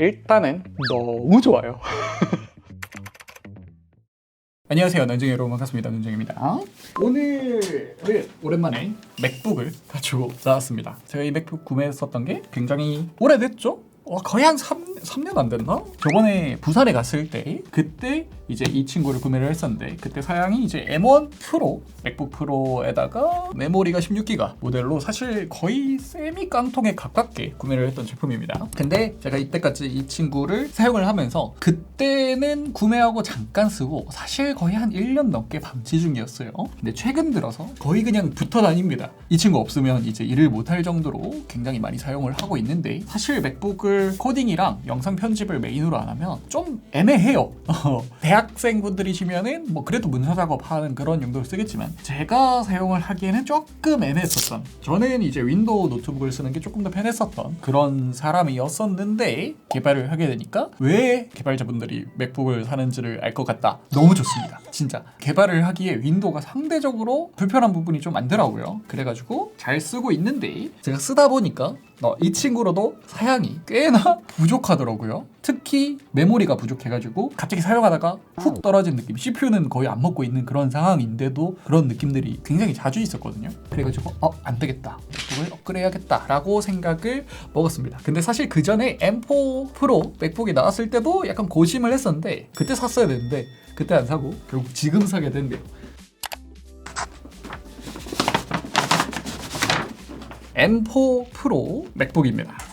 일단은 너무 좋아요. 안녕하세요 난쟁이 여러분 반갑습니다 난쟁입니다 오늘 오랜만에 맥북을 가지고 나왔습니다 제가 이 맥북 구매했었던 게 굉장히 오래됐죠? 어, 거의 한 3, 3년 안 됐나? 저번에 부산에 갔을 때 그때 이제 이 친구를 구매를 했었는데 그때 사양이 이제 M1 프로 맥북 프로에다가 메모리가 16기가 모델로 사실 거의 세미 깡통에 가깝게 구매를 했던 제품입니다. 근데 제가 이때까지 이 친구를 사용을 하면서 그때는 구매하고 잠깐 쓰고 사실 거의 한 1년 넘게 방치 중이었어요. 근데 최근 들어서 거의 그냥 붙어 다닙니다. 이 친구 없으면 이제 일을 못할 정도로 굉장히 많이 사용을 하고 있는데 사실 맥북을 코딩이랑 영상 편집을 메인으로 안 하면 좀 애매해요. 대학생분들이시면은 뭐 그래도 문서 작업하는 그런 용도로 쓰겠지만 제가 사용을 하기에는 조금 애매했었던 저는 이제 윈도우 노트북을 쓰는 게 조금 더 편했었던 그런 사람이었었는데 개발을 하게 되니까 왜 개발자분들이 맥북을 사는지를 알 것 같다. 너무 좋습니다. 진짜. 개발을 하기에 윈도우가 상대적으로 불편한 부분이 좀 많더라고요. 그래가지고 잘 쓰고 있는데 제가 쓰다 보니까 어, 이 친구로도 사양이 꽤나 부족하더라고요. 특히 메모리가 부족해가지고 갑자기 사용하다가 훅 떨어진 느낌. CPU는 거의 안 먹고 있는 그런 상황인데도 그런 느낌들이 굉장히 자주 있었거든요. 그래가지고 어 안 되겠다. 맥북을 업그레이드해야겠다라고 생각을 먹었습니다. 근데 사실 그 전에 M4 프로 맥북이 나왔을 때도 약간 고심을 했었는데 그때 샀어야 되는데 그때 안 사고 결국 지금 사게 된대요. M4 프로 맥북입니다.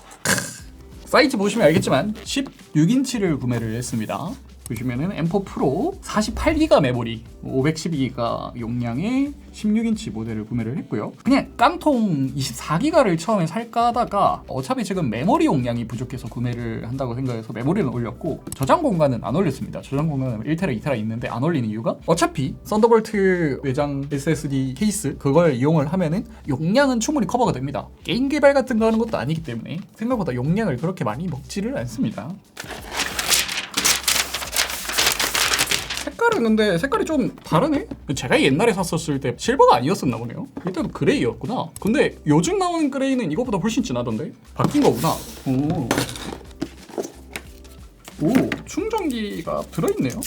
사이즈 보시면 알겠지만 16인치를 구매를 했습니다. 보시면은 M4 프로 48기가 메모리, 512기가 용량의 16인치 모델을 구매를 했고요. 그냥 깡통 24기가를 처음에 살까 하다가 어차피 지금 메모리 용량이 부족해서 구매를 한다고 생각해서 메모리는 올렸고 저장 공간은 안 올렸습니다. 저장 공간은 1테라, 2테라 있는데 안 올리는 이유가 어차피 썬더볼트 외장 SSD 케이스 그걸 이용을 하면은 용량은 충분히 커버가 됩니다. 게임 개발 같은 거 하는 것도 아니기 때문에 생각보다 용량을 그렇게 많이 먹지를 않습니다. 색깔은 근데 색깔이 좀 다르네? 제가 옛날에 샀었을 때 실버가 아니었었나 보네요. 이때도 그레이였구나. 근데 요즘 나오는 그레이는 이거보다 훨씬 진하던데? 바뀐 거구나. 오. 오, 충전기가 들어있네요.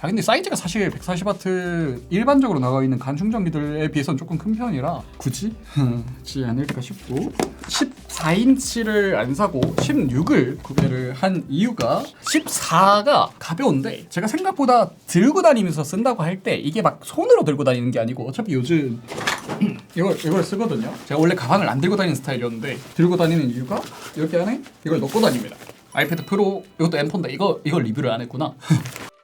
아 근데 사이즈가 사실 140W 일반적으로 나와 있는 간 충전기들에 비해서는 조금 큰 편이라 굳이 하지 않을까 싶고 14인치를 안 사고 16을 구매를 한 이유가 14가 가벼운데 제가 생각보다 들고 다니면서 쓴다고 할 때 이게 막 손으로 들고 다니는 게 아니고 어차피 요즘 이걸 이걸 쓰거든요. 제가 원래 가방을 안 들고 다니는 스타일이었는데 들고 다니는 이유가 이렇게 안에 이걸 넣고 다닙니다. 아이패드 프로 이것도 M4인데 이거 이거 리뷰를 안 했구나.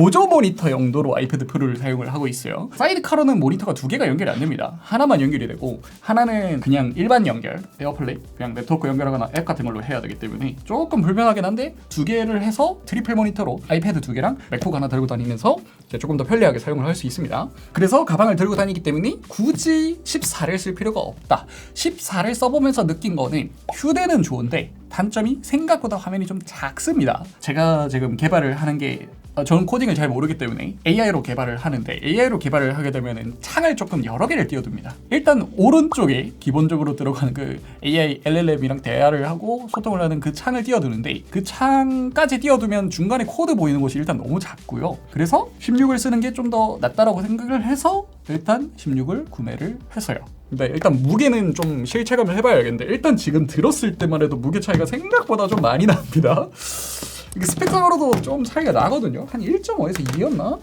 보조 모니터 용도로 아이패드 프로를 사용을 하고 있어요. 사이드카로는 모니터가 두 개가 연결이 안 됩니다. 하나만 연결이 되고 하나는 그냥 일반 연결, 에어플레이, 그냥 네트워크 연결하거나 앱 같은 걸로 해야 되기 때문에 조금 불편하긴 한데 두 개를 해서 트리플 모니터로 아이패드 두 개랑 맥북 하나 들고 다니면서 조금 더 편리하게 사용을 할 수 있습니다. 그래서 가방을 들고 다니기 때문에 굳이 14를 쓸 필요가 없다. 14를 써보면서 느낀 거는 휴대는 좋은데 단점이 생각보다 화면이 좀 작습니다. 제가 지금 개발을 하는 게 어, 저는 코딩을 잘 모르기 때문에 AI로 개발을 하는데 AI로 개발을 하게 되면 창을 조금 여러 개를 띄워둡니다. 일단 오른쪽에 기본적으로 들어가는 그 AI LLM이랑 대화를 하고 소통을 하는 그 창을 띄워두는데 그 창까지 띄워두면 중간에 코드 보이는 곳이 일단 너무 작고요. 그래서 16을 쓰는 게 좀 더 낫다라고 생각을 해서 일단 16을 구매를 했어요. 근데 일단 무게는 좀 실체감을 해봐야겠는데 일단 지금 들었을 때만 해도 무게 차이가 생각보다 좀 많이 납니다. 이게 스펙상으로도 좀 차이가 나거든요. 한 1.5에서 2였나?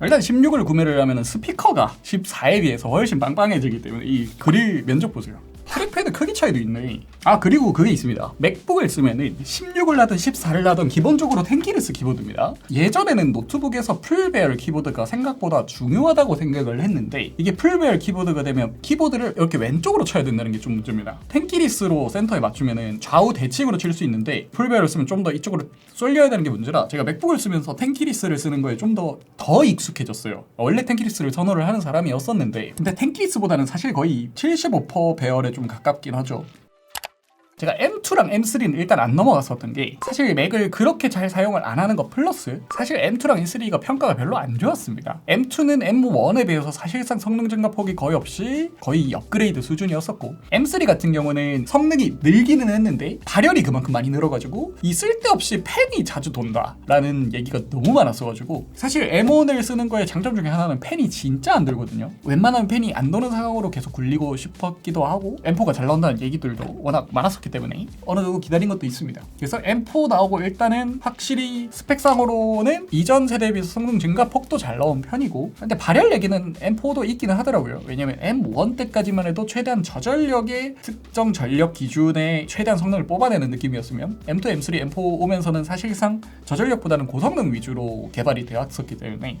일단 16을 구매를 하면 스피커가 14에 비해서 훨씬 빵빵해지기 때문에 이 그릴 면적 보세요. 트랙패드 크기 차이도 있네. 아 그리고 그게 있습니다. 맥북을 쓰면은 16을 하든 14를 하든 기본적으로 텐키리스 키보드입니다. 예전에는 노트북에서 풀베어 키보드가 생각보다 중요하다고 생각을 했는데 이게 풀베어 키보드가 되면 키보드를 이렇게 왼쪽으로 쳐야 된다는 게 좀 문제입니다. 텐키리스로 센터에 맞추면은 좌우 대칭으로 칠 수 있는데 풀베어를 쓰면 좀 더 이쪽으로 쏠려야 되는 게 문제라 제가 맥북을 쓰면서 텐키리스를 쓰는 거에 좀더더 익숙해졌어요. 원래 텐키리스를 선호를 하는 사람이었었는데 근데 텐키리스보다는 사실 거의 75% 배열에 좀 가깝긴 하죠. 제가 M2랑 M3는 일단 안 넘어갔었던 게 사실 맥을 그렇게 잘 사용을 안 하는 것 플러스 사실 M2랑 M3가 평가가 별로 안 좋았습니다. M2는 M1에 비해서 사실상 성능 증가 폭이 거의 없이 거의 업그레이드 수준이었었고 M3 같은 경우는 성능이 늘기는 했는데 발열이 그만큼 많이 늘어가지고 이 쓸데없이 팬이 자주 돈다라는 얘기가 너무 많았어가지고 사실 M1을 쓰는 거의 장점 중에 하나는 팬이 진짜 안 들거든요. 웬만하면 팬이 안 도는 상황으로 계속 굴리고 싶었기도 하고 M4가 잘 나온다는 얘기들도 워낙 많았었기 때문에 어느 정도 기다린 것도 있습니다. 그래서 M4 나오고 일단은 확실히 스펙상으로는 이전 세대에 비해서 성능 증가 폭도 잘 나온 편이고 근데 발열 얘기는 M4도 있기는 하더라고요. 왜냐면 M1 때까지만 해도 최대한 저전력의 특정 전력 기준의 최대한 성능을 뽑아내는 느낌이었으면 M2, M3, M4 오면서는 사실상 저전력보다는 고성능 위주로 개발이 되었었기 때문에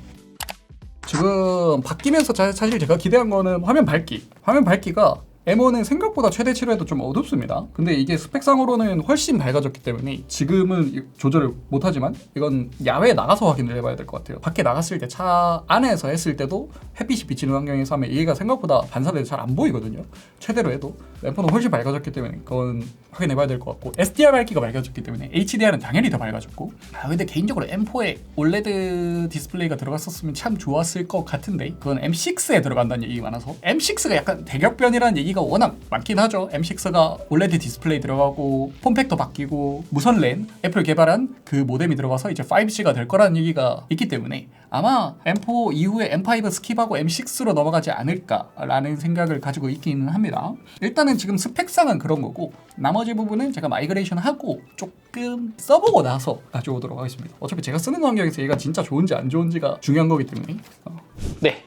지금 바뀌면서 자- 사실 제가 기대한 거는 화면 밝기. 화면 밝기가 M1은 생각보다 최대치로 해도 좀 어둡습니다. 근데 이게 스펙상으로는 훨씬 밝아졌기 때문에 지금은 이- 조절을 못하지만 이건 야외에 나가서 확인을 해봐야 될 것 같아요. 밖에 나갔을 때 차 안에서 했을 때도 햇빛이 비치는 환경에서 하면 얘가 생각보다 반사돼서 잘 안 보이거든요. 최대로 해도 M4는 훨씬 밝아졌기 때문에 그건 확인해봐야 될 것 같고 SDR 밝기가 밝아졌기 때문에 HDR은 당연히 더 밝아졌고. 아 근데 개인적으로 M4에 올레드 디스플레이가 들어갔었으면 참 좋았을 것 같은데 그건 M6에 들어간다는 얘기가 많아서. M6가 약간 대격변이라는 얘기가 워낙 많긴 하죠. M6가 올레드 디스플레이 들어가고 폼팩터 바뀌고 무선 랜 애플 개발한 그 모뎀이 들어가서 이제 5G가 될 거라는 얘기가 있기 때문에 아마 M4 이후에 M5 스킵하고 M6로 넘어가지 않을까라는 생각을 가지고 있기는 합니다. 일단 은 지금 스펙상은 그런 거고 나머지 부분은 제가 마이그레이션 하고 조금 써보고 나서 가져오도록 하겠습니다. 어차피 제가 쓰는 환경에서 얘가 진짜 좋은지 안 좋은지가 중요한 거기 때문에 어. 네.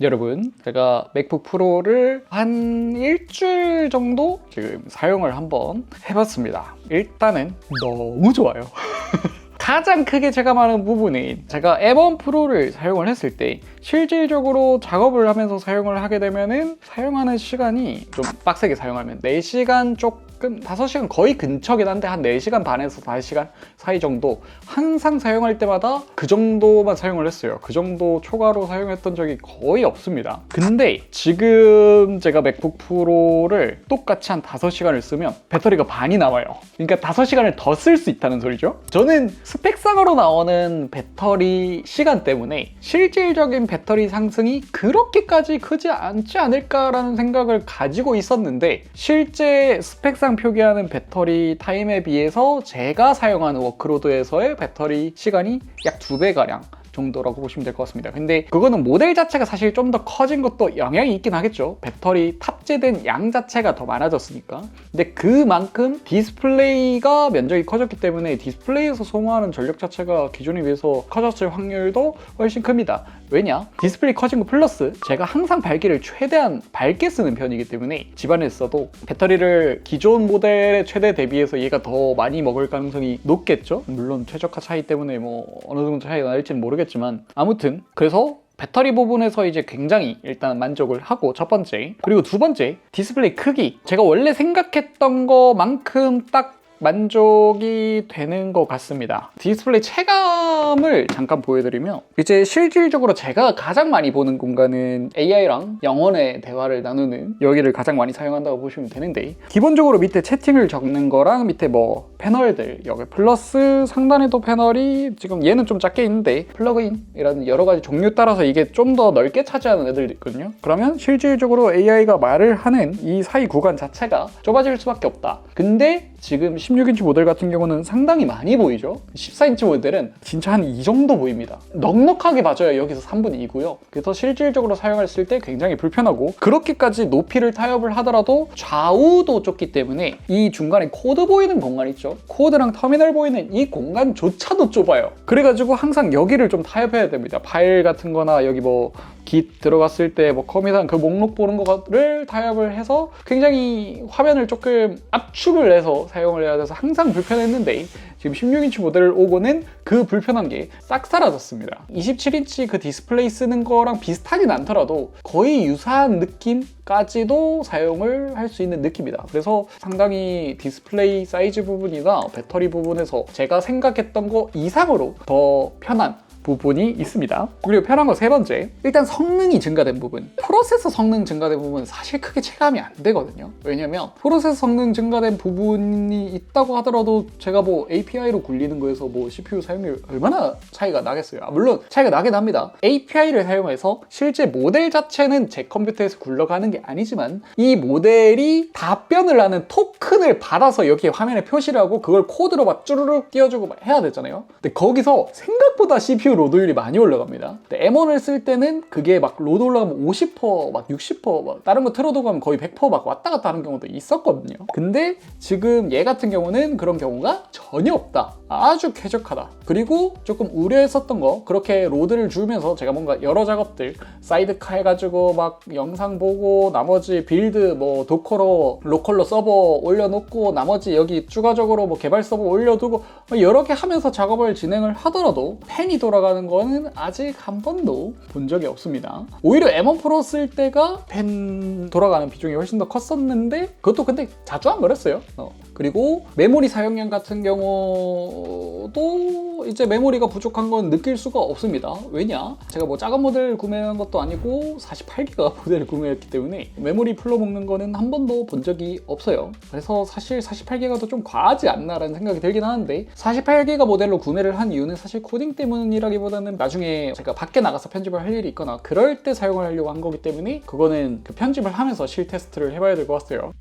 여러분, 제가 맥북 프로를 한 일주일 정도 지금 사용을 한번 해봤습니다. 일단은 너무 좋아요. 가장 크게 제가 말하는 부분이 제가 M1 프로를 사용을 했을 때 실질적으로 작업을 하면서 사용을 하게 되면은 사용하는 시간이 좀 빡세게 사용하면 4시간 조금 5시간 거의 근처긴 한데 한 4시간 반에서 5시간 사이 정도 항상 사용할 때마다 그 정도만 사용을 했어요. 그 정도 초과로 사용했던 적이 거의 없습니다. 근데 지금 제가 맥북 프로를 똑같이 한 5시간을 쓰면 배터리가 반이 남아요. 그러니까 5시간을 더 쓸 수 있다는 소리죠. 저는 스펙상으로 나오는 배터리 시간 때문에 실질적인 배터리 상승이 그렇게까지 크지 않지 않을까라는 생각을 가지고 있었는데 실제 스펙상 표기하는 배터리 타임에 비해서 제가 사용하는 워크로드에서의 배터리 시간이 약두 배가량 정도라고 보시면 될 것 같습니다. 근데 그거는 모델 자체가 사실 좀 더 커진 것도 영향이 있긴 하겠죠. 배터리 탑재된 양 자체가 더 많아졌으니까. 근데 그만큼 디스플레이가 면적이 커졌기 때문에 디스플레이에서 소모하는 전력 자체가 기존에 비해서 커졌을 확률도 훨씬 큽니다. 왜냐? 디스플레이 커진 거 플러스 제가 항상 밝기를 최대한 밝게 쓰는 편이기 때문에 집안에 서도 배터리를 기존 모델의 최대 대비해서 얘가 더 많이 먹을 가능성이 높겠죠? 물론 최적화 차이 때문에 뭐 어느 정도 차이가 날지는 모르겠지만 아무튼 그래서 배터리 부분에서 이제 굉장히 일단 만족을 하고 첫 번째 그리고 두 번째 디스플레이 크기. 제가 원래 생각했던 것만큼 딱 만족이 되는 것 같습니다. 디스플레이 체감을 잠깐 보여드리면 이제 실질적으로 제가 가장 많이 보는 공간은 AI랑 영혼의 대화를 나누는 여기를 가장 많이 사용한다고 보시면 되는데 기본적으로 밑에 채팅을 적는 거랑 밑에 뭐 패널들 여기 플러스 상단에도 패널이 지금 얘는 좀 작게 있는데 플러그인이라는 여러 가지 종류 따라서 이게 좀 더 넓게 차지하는 애들도 있거든요. 그러면 실질적으로 AI가 말을 하는 이 사이 구간 자체가 좁아질 수밖에 없다. 근데 지금 16인치 모델 같은 경우는 상당히 많이 보이죠. 14인치 모델은 진짜 한 이 정도 보입니다. 넉넉하게 봐줘야 여기서 3분의 2고요. 그래서 실질적으로 사용했을 때 굉장히 불편하고 그렇게까지 높이를 타협을 하더라도 좌우도 좁기 때문에 이 중간에 코드 보이는 공간 있죠. 코드랑 터미널 보이는 이 공간조차도 좁아요. 그래가지고 항상 여기를 좀 타협해야 됩니다. 파일 같은 거나 여기 뭐 깃 들어갔을 때뭐 컴이상 그 목록 보는 거를 타협을 해서 굉장히 화면을 조금 압축을 해서 사용을 해야 돼서 항상 불편했는데 지금 16인치 모델을 오고는 그 불편한 게 싹 사라졌습니다. 27인치 그 디스플레이 쓰는 거랑 비슷하진 않더라도 거의 유사한 느낌까지도 사용을 할 수 있는 느낌이다. 그래서 상당히 디스플레이 사이즈 부분이나 배터리 부분에서 제가 생각했던 거 이상으로 더 편한 부분이 있습니다. 그리고 편한 거 세 번째. 일단 성능이 증가된 부분. 프로세서 성능 증가된 부분은 사실 크게 체감이 안 되거든요. 왜냐면 프로세서 성능 증가된 부분이 있다고 하더라도 제가 뭐 API로 굴리는 거에서 뭐 CPU 사용률 얼마나 차이가 나겠어요. 아, 물론 차이가 나긴 합니다. API를 사용해서 실제 모델 자체는 제 컴퓨터에서 굴러가는 게 아니지만 이 모델이 답변을 하는 토큰을 받아서 여기 화면에 표시를 하고 그걸 코드로 막 쭈르륵 띄워주고 막 해야 되잖아요. 근데 거기서 생각보다 CPU 로드율이 많이 올라갑니다. 근데 M1을 쓸 때는 그게 막 로드 올라가면 50%, 막 60%, 막 다른 거 틀어도 가면 거의 100%막 왔다 갔다 하는 경우도 있었거든요. 근데 지금 얘 같은 경우는 그런 경우가 전혀 없다. 아주 쾌적하다. 그리고 조금 우려했었던 거 그렇게 로드를 줄면서 제가 뭔가 여러 작업들 사이드카 해가지고 막 영상 보고 나머지 빌드 뭐 도커로 로컬로 서버 올려놓고 나머지 여기 추가적으로 뭐 개발 서버 올려두고 뭐 여러 개 하면서 작업을 진행을 하더라도 펜이 돌아가는 거는 아직 한 번도 본 적이 없습니다. 오히려 M1 프로 쓸 때가 펜 돌아가는 비중이 훨씬 더 컸었는데 그것도 근데 자주 안 그랬어요. 어. 그리고 메모리 사용량 같은 경우도 이제 메모리가 부족한 건 느낄 수가 없습니다. 왜냐? 제가 뭐 작은 모델 구매한 것도 아니고 48기가 모델을 구매했기 때문에 메모리 풀러먹는 거는 한 번도 본 적이 없어요. 그래서 사실 48기가도 좀 과하지 않나라는 생각이 들긴 하는데 48기가 모델로 구매를 한 이유는 사실 코딩 때문이라기보다는 나중에 제가 밖에 나가서 편집을 할 일이 있거나 그럴 때 사용을 하려고 한 거기 때문에 그거는 그 편집을 하면서 실 테스트를 해봐야 될 것 같아요.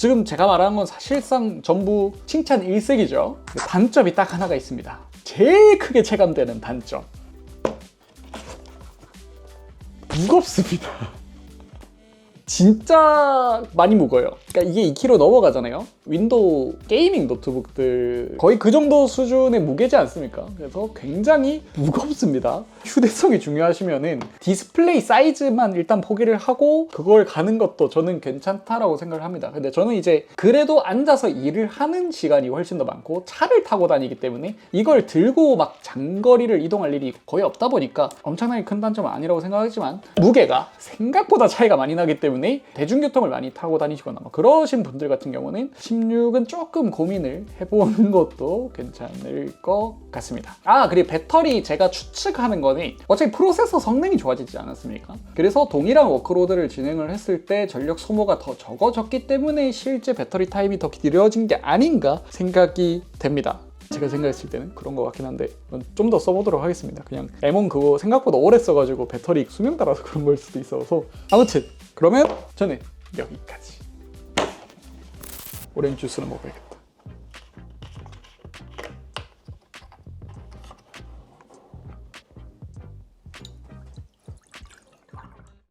지금 제가 말하는 건 사실상 전부 칭찬 일색이죠. 단점이 딱 하나가 있습니다. 제일 크게 체감되는 단점. 무겁습니다. 진짜 많이 무거워요. 그러니까 이게 2kg 넘어가잖아요. 윈도우 게이밍 노트북들 거의 그 정도 수준의 무게지 않습니까? 그래서 굉장히 무겁습니다. 휴대성이 중요하시면은 디스플레이 사이즈만 일단 포기를 하고 그걸 가는 것도 저는 괜찮다라고 생각을 합니다. 근데 저는 이제 그래도 앉아서 일을 하는 시간이 훨씬 더 많고 차를 타고 다니기 때문에 이걸 들고 막 장거리를 이동할 일이 거의 없다 보니까 엄청나게 큰 단점은 아니라고 생각하지만 무게가 생각보다 차이가 많이 나기 때문에 대중교통을 많이 타고 다니시거나 뭐 그러신 분들 같은 경우는 16은 조금 고민을 해보는 것도 괜찮을 것 같습니다. 아 그리고 배터리 제가 추측하는 거는 어차피 프로세서 성능이 좋아지지 않았습니까? 그래서 동일한 워크로드를 진행을 했을 때 전력 소모가 더 적어졌기 때문에 실제 배터리 타임이 더 길어진 게 아닌가 생각이 됩니다. 제가 생각했을 때는 그런 것 같긴 한데 좀 더 써보도록 하겠습니다. 그냥 M1 그거 생각보다 오래 써가지고 배터리 수명 따라서 그런 걸 수도 있어서 아무튼 그러면 저는 여기까지 urenci sunan mu